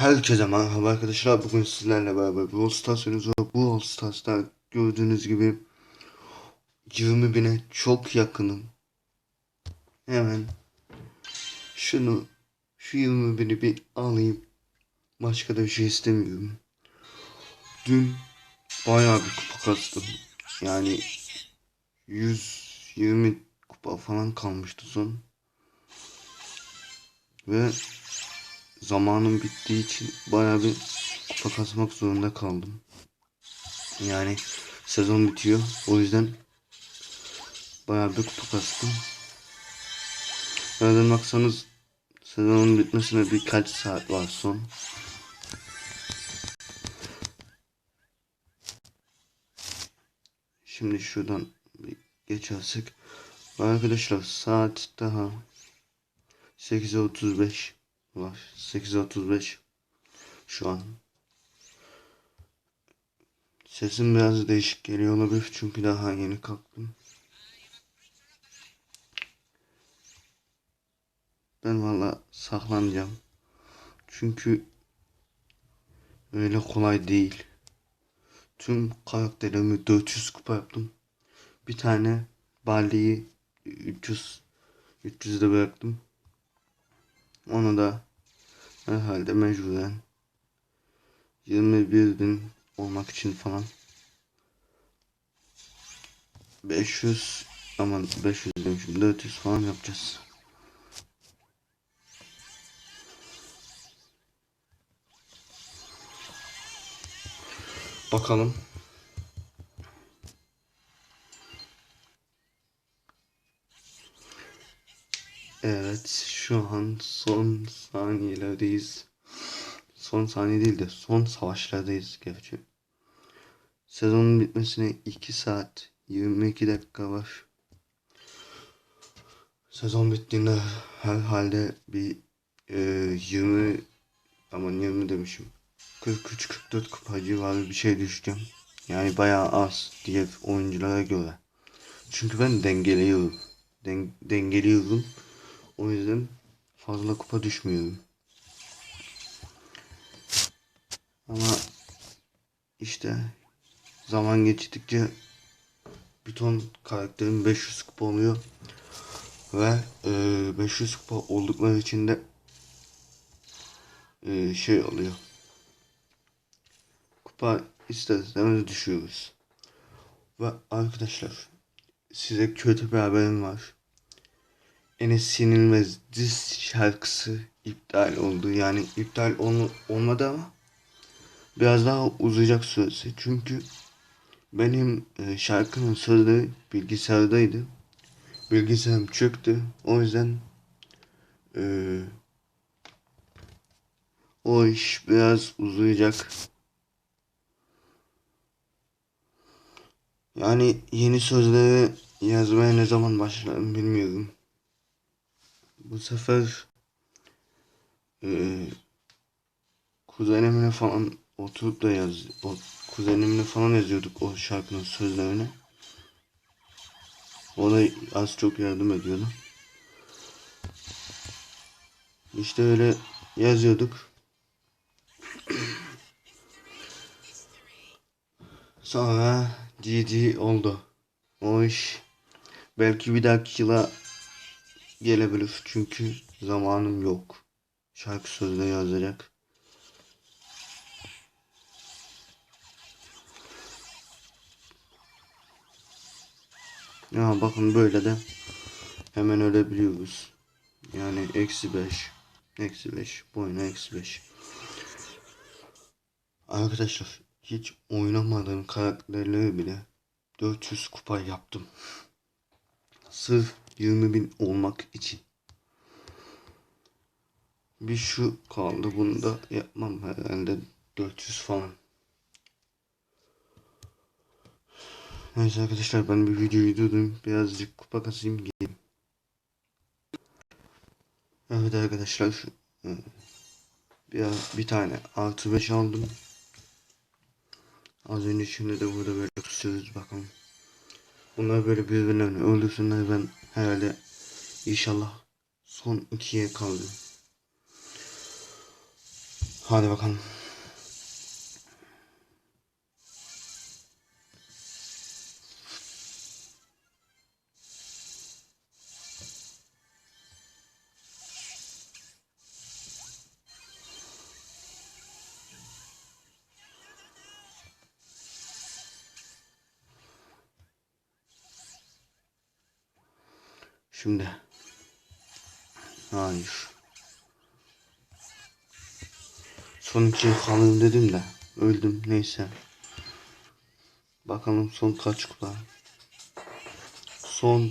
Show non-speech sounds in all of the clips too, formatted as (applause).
Herkese merhaba arkadaşlar. Bugün sizlerle beraber Brawl Stars oynuyoruz. ve Brawl Stars'ta gördüğünüz gibi 20 bine çok yakınım. Hemen şunu şu 20 bini bir alayım. Başka da bir şey istemiyorum. Dün bayağı bir kupa kastım. Yani 120 kupa falan kalmıştı son. Ve zamanım bittiği için bayağı bir kupa kasmak zorunda kaldım. Yani sezon bitiyor. O yüzden bayağı bir kupa kastım. Nereden baksanız sezonun bitmesine birkaç saat var son. Şimdi şuradan geçersek. Arkadaşlar saat daha 8'e 35 var. 8.35 şu an. Sesim biraz değişik geliyor olabilir çünkü daha yeni kalktım. Ben valla saklanacağım. Çünkü öyle kolay değil. Tüm karakterimi 400 kupa yaptım. Bir tane Bali'yi 300 300'de bıraktım. Onu da herhalde mecburen 21 bin olmak için falan 500 aman 500 demişim 400 falan yapacağız. Bakalım. Evet şu an son saniyelerdeyiz. Son saniye değil de son savaşlardayız gerçi. Sezonun bitmesine 2 saat 22 dakika var. Sezon bittiğinde herhalde bir e, 20 aman 20 demişim. 43-44 kupa civarı bir şey düşeceğim. Yani bayağı az diğer oyunculara göre. Çünkü ben dengeliyorum. Den dengeliyorum. O yüzden fazla kupa düşmüyorum. Ama işte zaman geçtikçe bir ton karakterin 500 kupa oluyor. Ve e, 500 kupa oldukları için de e, şey oluyor. Kupa ister düşüyoruz. Ve arkadaşlar size kötü bir haberim var. Enes Yenilmez diz şarkısı iptal oldu. Yani iptal ol olmadı ama biraz daha uzayacak süresi. Çünkü benim e, şarkının sözleri bilgisayardaydı. Bilgisayarım çöktü. O yüzden e, o iş biraz uzayacak. Yani yeni sözleri yazmaya ne zaman başlarım bilmiyorum. Bu sefer e, kuzenimle falan oturup da yaz o, kuzenimle falan yazıyorduk o şarkının sözlerini. O da az çok yardım ediyordu. İşte öyle yazıyorduk. Sonra GG oldu. O iş belki bir dahaki yıla gelebilir çünkü zamanım yok. Şarkı sözleri yazacak. Ya bakın böyle de hemen ölebiliyoruz. Yani eksi 5. Eksi 5. Boyuna eksi 5. Arkadaşlar hiç oynamadığım karakterleri bile 400 kupa yaptım. Sırf 20 bin olmak için. Bir şu kaldı. Bunu da yapmam herhalde 400 falan. Neyse arkadaşlar ben bir videoyu durdum. Birazcık kupa kasayım geleyim. Evet arkadaşlar. e, Bir, bir tane artı 5 aldım. Az önce şimdi de burada böyle tutuyoruz bakalım. Bunlar böyle birbirlerini öldürsünler ben herhalde inşallah son ikiye kaldım. Hadi bakalım. Şimdi. Hayır. Son iki kalın dedim de öldüm neyse. Bakalım son kaç kupa. Son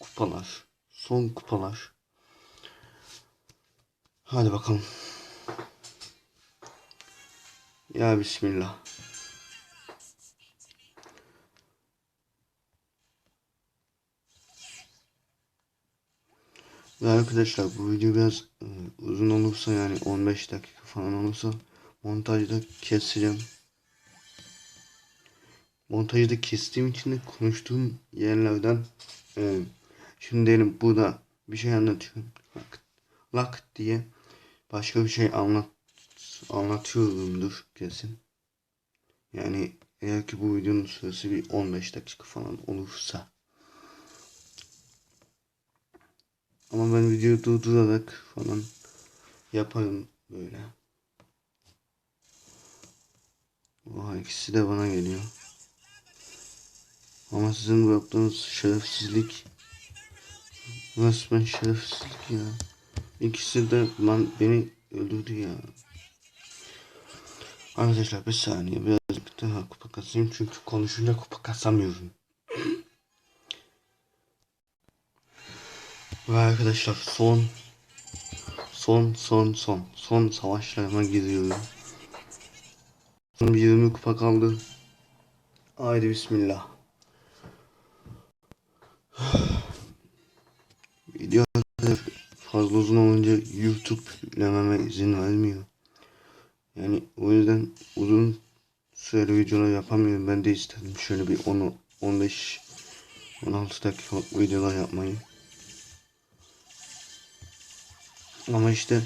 kupalar. Son kupalar. Hadi bakalım. Ya Bismillah. Ve arkadaşlar bu video biraz e, uzun olursa yani 15 dakika falan olursa montajda keseceğim. Montajda kestiğim için de konuştuğum yerlerden e, şimdi diyelim burada bir şey anlatıyorum. Lak, lak diye başka bir şey anlat anlatıyorumdur kesin. Yani eğer ki bu videonun süresi bir 15 dakika falan olursa. Ama ben videoyu durdurarak falan yaparım böyle. Oha ikisi de bana geliyor. Ama sizin bu yaptığınız şerefsizlik resmen şerefsizlik ya. İkisi de lan beni öldürdü ya. Arkadaşlar bir saniye birazcık daha kupa kasayım çünkü konuşunca kupa kasamıyorum. Ve arkadaşlar son son son son son savaşlarıma giriyorum. Son 20 kupa kaldı. Haydi bismillah. Video fazla uzun olunca YouTube yüklememe izin vermiyor. Yani o yüzden uzun süreli videolar yapamıyorum. Ben de istedim şöyle bir 10 15 16 dakika videolar yapmayı. Ama işte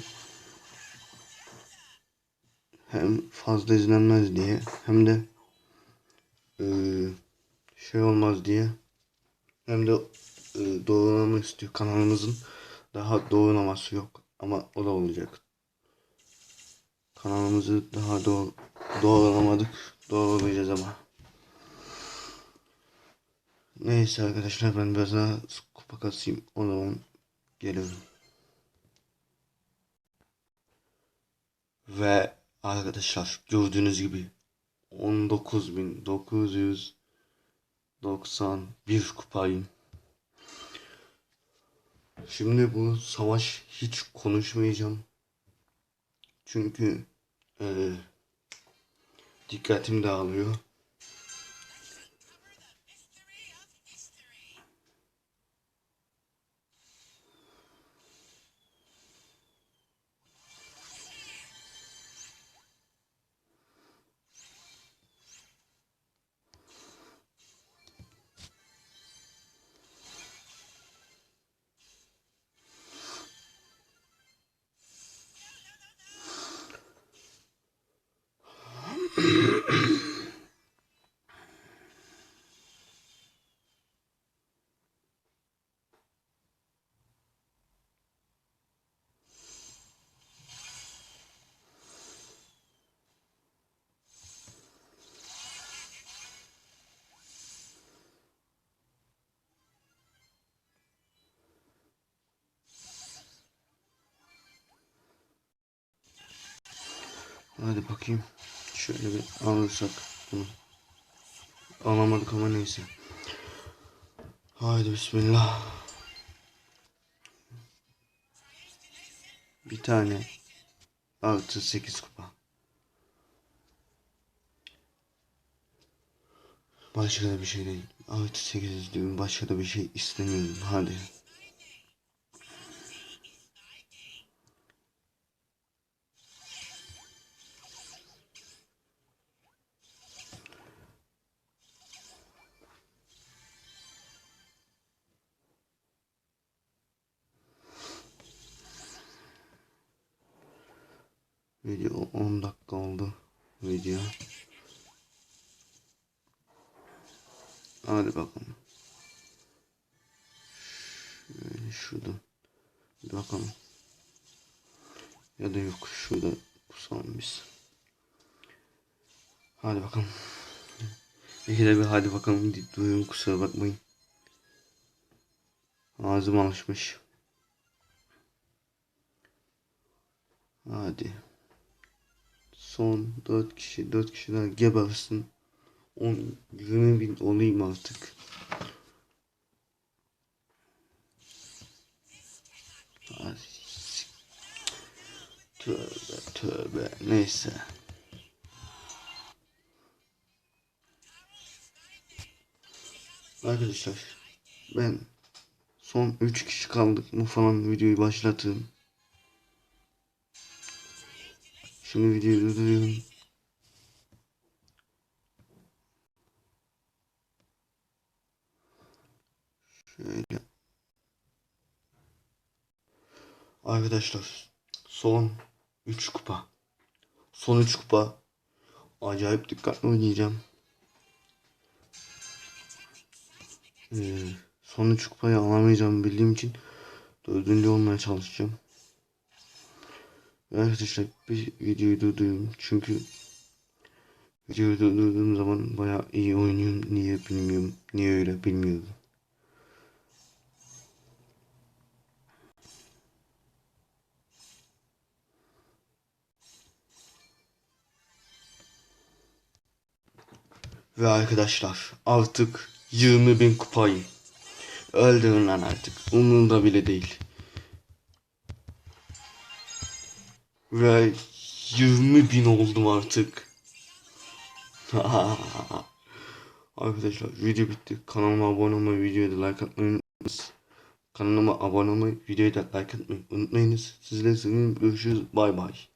hem fazla izlenmez diye hem de e, şey olmaz diye hem de e, doğrulama istiyor. Kanalımızın daha doğrulaması yok ama o da olacak. Kanalımızı daha doğ doğrulamadık doğrulayacağız ama. Neyse arkadaşlar ben biraz daha kupa kasayım. O zaman geliyorum Ve arkadaşlar gördüğünüz gibi 19.991 kupayım. Şimdi bu savaş hiç konuşmayacağım. Çünkü e, dikkatim dağılıyor. Hadi bakayım. Şöyle bir alırsak bunu. Alamadık ama neyse. Haydi bismillah. Bir tane artı 8 kupa. Başka da bir şey değil. Artı 8 diyorum. Başka da bir şey istemiyorum. Hadi. Video 10 dakika oldu. Video. Hadi bakalım. Şöyle şuradan. Bir bakalım. Ya da yok şurada kusalım biz. Hadi bakalım. İki de bir hadi bakalım duruyorum kusura bakmayın. Ağzım alışmış. Hadi. Son 4 kişi 4 kişiler gebersin. 10 20 bin olayım artık. Sik- Tövbe tövbe neyse. Arkadaşlar ben son 3 kişi kaldık mı falan videoyu başlatayım. Şimdi videoyu durduruyorum. Şöyle. Arkadaşlar son 3 kupa. Son 3 kupa. Acayip dikkatli oynayacağım. Ee, son 3 kupayı alamayacağımı bildiğim için dördüncü olmaya çalışacağım. Arkadaşlar bir videoyu durdurayım çünkü videoyu durdurduğum zaman bayağı iyi oynuyorum. Niye bilmiyorum. Niye öyle bilmiyorum. Ve arkadaşlar artık 20 bin kupayı öldürün lan artık. Umurumda bile değil. Ve 20 bin oldum artık. (laughs) Arkadaşlar video bitti. Kanalıma abone olmayı, videoya da like atmayı unutmayınız. Kanalıma abone olmayı, videoya da like atmayı unutmayınız. Sizleri seviyorum. Görüşürüz. Bay bay.